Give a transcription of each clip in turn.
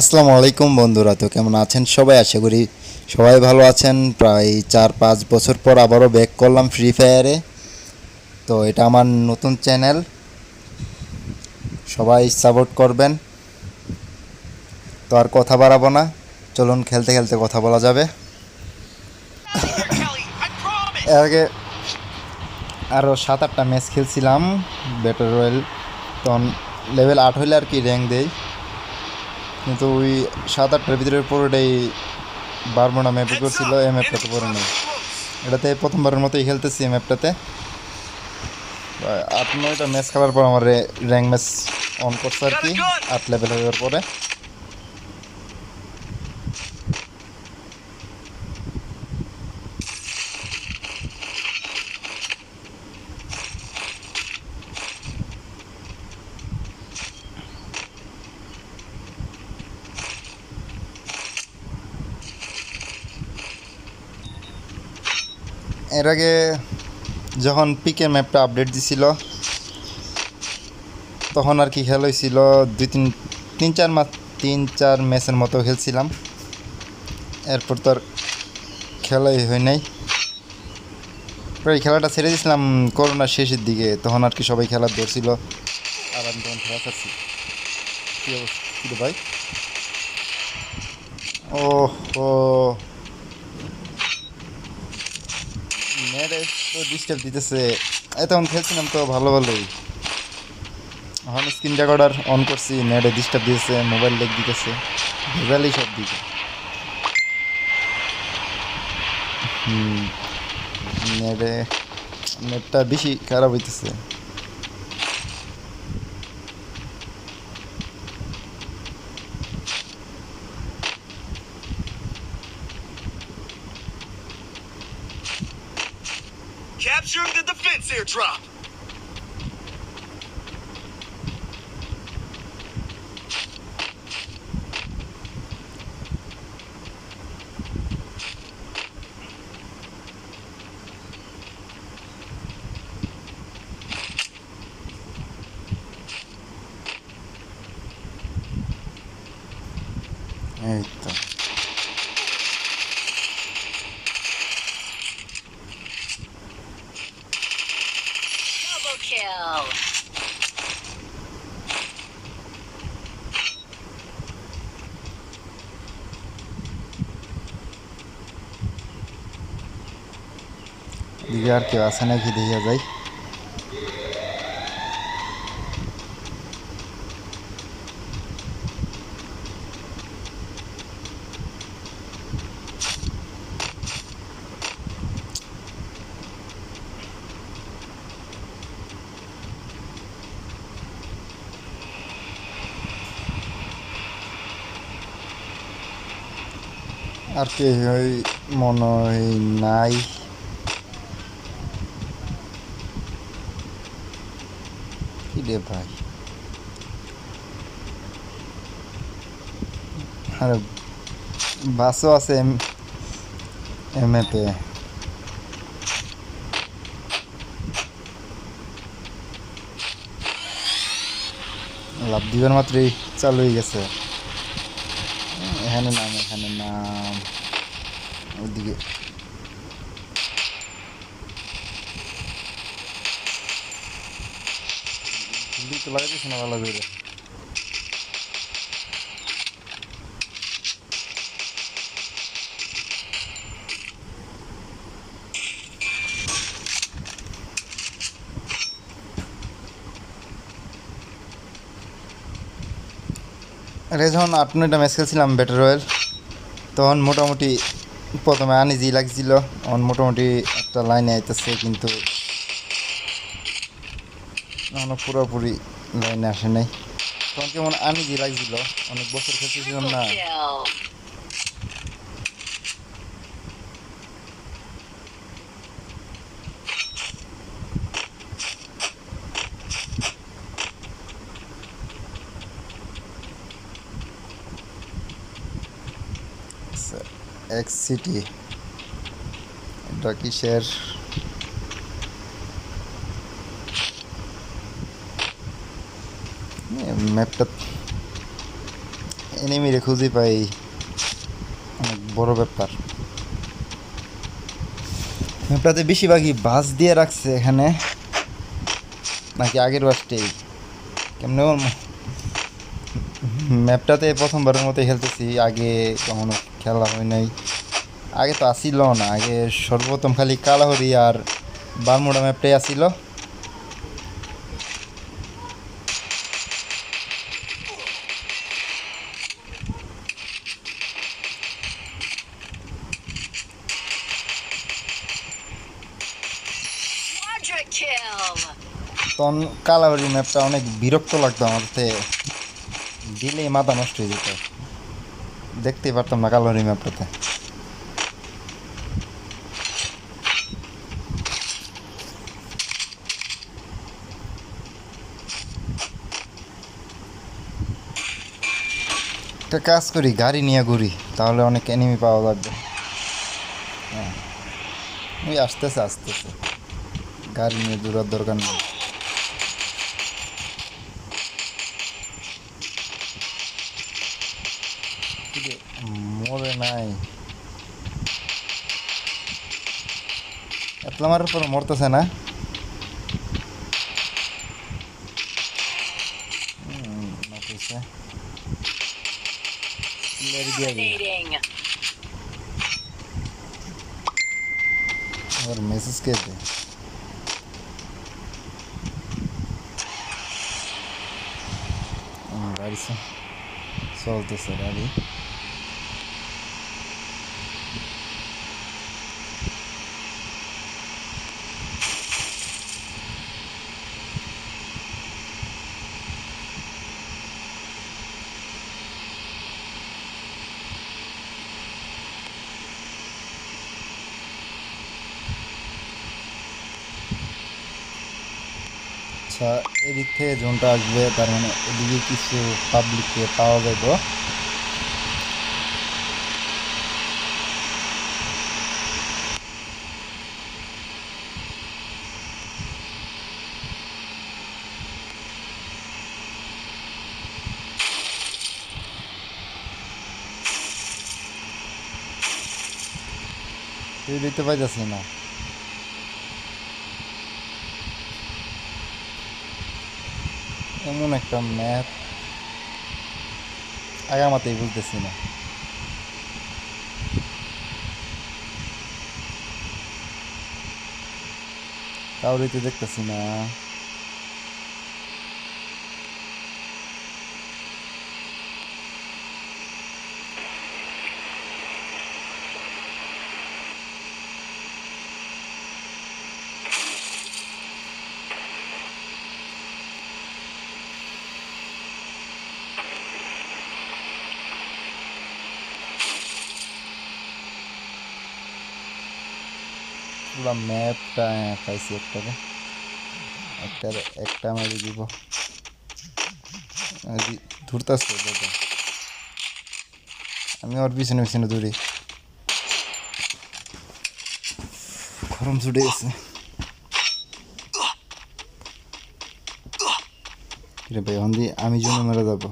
আসসালামু আলাইকুম বন্ধুরা, তো কেমন আছেন সবাই? আশা করি সবাই ভালো আছেন। প্রায় চার পাঁচ বছর পর আবারও ব্যাক করলাম ফ্রি ফায়ারে তো এটা আমার নতুন চ্যানেল সবাই সাপোর্ট করবেন। তো আর কথা বাড়াবো না। চলুন খেলতে খেলতে কথা বলা যাবে. এর আগে আরও সাত আটটা ম্যাচ খেলছিলাম। ব্যাটার রয়্যাল তখন লেভেল আট হইলে আর কি র্যাঙ্ক দেই। কিন্তু ওই সাত আটটার ভিতরে পুরোটাই বারবো না ম্যাপে করছিল, এই ম্যাপটাতে পরে নেই। এটাতে প্রথমবারের মতোই খেলতেছি এই ম্যাপটাতে আট নয়টা ম্যাচ খেলার পর আমার র্যাঙ্ক ম্যাচ অন করছে আর কি, আট লেভেল হওয়ার পরে। এর আগে যখন পিকের ম্যাপটা আপডেট দিছিল, তখন আর কি খেল হয়েছিল দুই তিন তিন চার মাস, তিন চার ম্যাচের মতো খেলছিলাম। এরপর তো আর খেলাই হয় নাই। প্রায় খেলাটা ছেড়ে দিয়েছিলাম করোনার শেষের দিকে, তখন আর কি সবাই খেলা ধরছিল। আর আমি তখন খেলা ছাড়ছি। কী অবস্থা? ভাই? ও ও ডিস্টার্ব দিতেছে। এতক্ষণ খেলছিলাম তো ভালো ভালোই এখন স্ক্রিন রেকর্ডার অন করছি নেটে ডিস্টার্ব দিতেছে মোবাইল লেগ দিতেছে ভেজালই সব দিকে। নেটে নেটটা বেশি খারাপ হইতেছে। Capturing the defense airdrop. দিকে আর কেউ আছে নাকি দেখা যায় আর কে হয় মনে হয় নাই। রে ভাই। আরে বাসও আছে এম এতে লাভ দিবার মাত্রই চালু হয়ে গেছে। এখানে নাম এখানে নাম। ওইদিকে তো লাগাইতেছে না ভালো করে? আরে যখন আট নয়টা ম্যাচ খেলছিলাম ব্যাটার রয়্যাল তখন মোটামুটি প্রথমে আনিজি লাগছিল এখন মোটামুটি একটা লাইনে আইতেছে, কিন্তু এখনও পুরোপুরি লাইনে আসে নাই। তখন কেমন আনিজি লাগছিল, অনেক বছর Triple না। X city. এটা কিসের? ম্যাপটা এনে এনিমিরে খুঁজে পাই অনেক বড় ব্যাপার। ম্যাপটাতে বেশিরভাগই বাস দিয়ে রাখছে এখানে। নাকি আগের বাসটাই? কেমনে ম্যাপটাতে প্রথমবারের মতো খেলতেছি, আগে কখনো খেলা হয় নাই। আগে তো আসিল না, আগে সর্বপ্রথম খালি কালাহরি আর বারমুডা ম্যাপটাই আসিল। তখন কালাহরি ম্যাপটা অনেক বিরক্ত লাগতো আমাদের দিলেই মাথা নষ্ট হয়ে যেত। দেখতেই পারতাম না কালাহরি ম্যাপটাতে। একটা কাজ করি, গাড়ি নিয়ে ঘুরি, তাহলে অনেক এনিমি পাওয়া লাগবে। হ্যাঁ। ওই আসতেছে আসতেছে। গাড়ি নিয়ে দূরার দরকার নেই। అట్లా మరి పను ముర్తసేనా আচ্ছা এদিক থেকে জোনটা আসবে, তার মানে এদিকে কিছু পাবলিককে পাওয়া যাবে দিতে পাইতেছি না? এমন একটা ম্যাপ। আগামাতেই বুঝতেছি না। কাউরে তো দেখতেছি না। পুরো ম্যাপটা হ্যাঁ পাইছি একটারে একটারে একটা মারি দিব। ধরতেছে দাদা আমি ওর পিছনে পিছনে দৌড়ি। গরম ছুটে গেছে। ভাই হন্দি আমি জন্য মেরে যাব।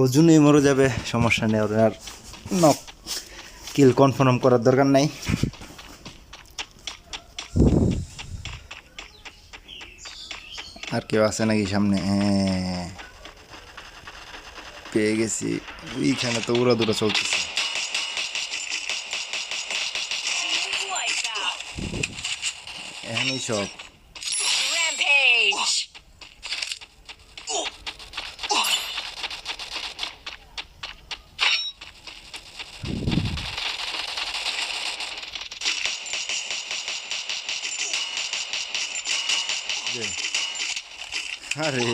ও জুনেই মরে যাবে সমস্যা নেই ওর আর। নক কিল কনফার্ম করার দরকার নাই। আর কেউ আছে নাকি সামনে? হ্যাঁ পেয়ে গেছি। ওইখানে তো উড়া দুরা চলতেছে। এখানেই সব। আরে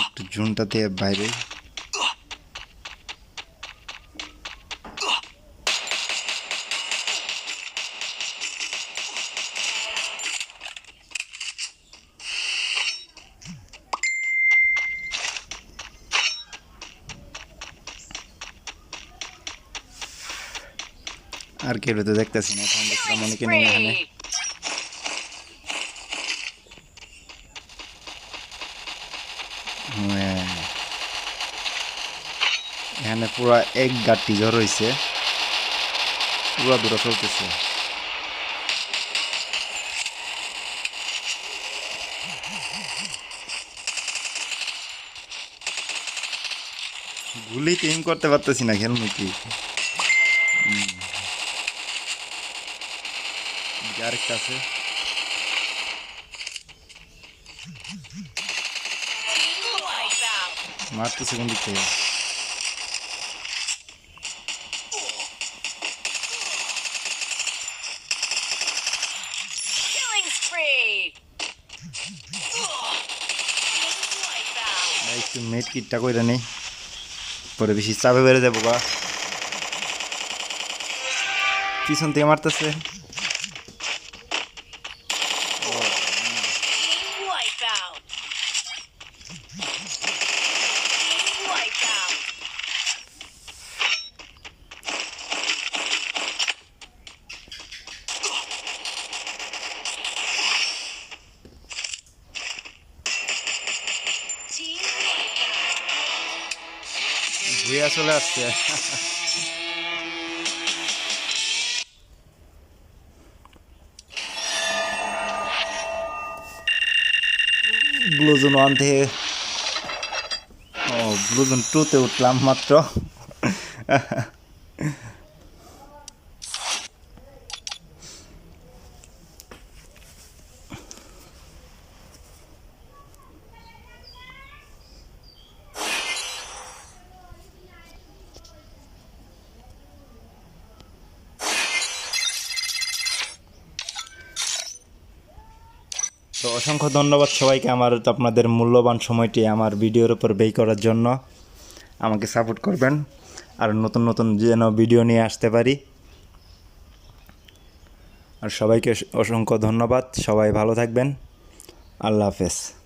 একটু জুনটাতে বাইরে। আর কেউ তো দেখতেছি না এখন দেখছিলাম অনেকে নেই এখানে। হ্যাঁ। এখানে পুরা এক গাঠি জ্বর হয়েছে পুরা দূরে চলতেছে। গুলি টিম করতে পারতেছি না খেলব out. ভাই, একটু মেট কিটটা কইরা নেই পরে বেশি চাপে বেড়ে যাব বা পিছন থেকে মারতেছে ভুইয়া চলে আসছে ব্লুজন ওয়ান থেকে ও ব্লুজন টুতে উঠলাম মাত্র। অসংখ্য ধন্যবাদ সবাইকে আমার আপনাদের মূল্যবান সময়টি আমার ভিডিওর উপর ব্যয় করার জন্য। আমাকে সাপোর্ট করবেন। আর নতুন নতুন যেন ভিডিও নিয়ে আসতে পারি। আর সবাইকে অসংখ্য ধন্যবাদ। সবাই ভালো থাকবেন। আল্লাহ হাফেজ।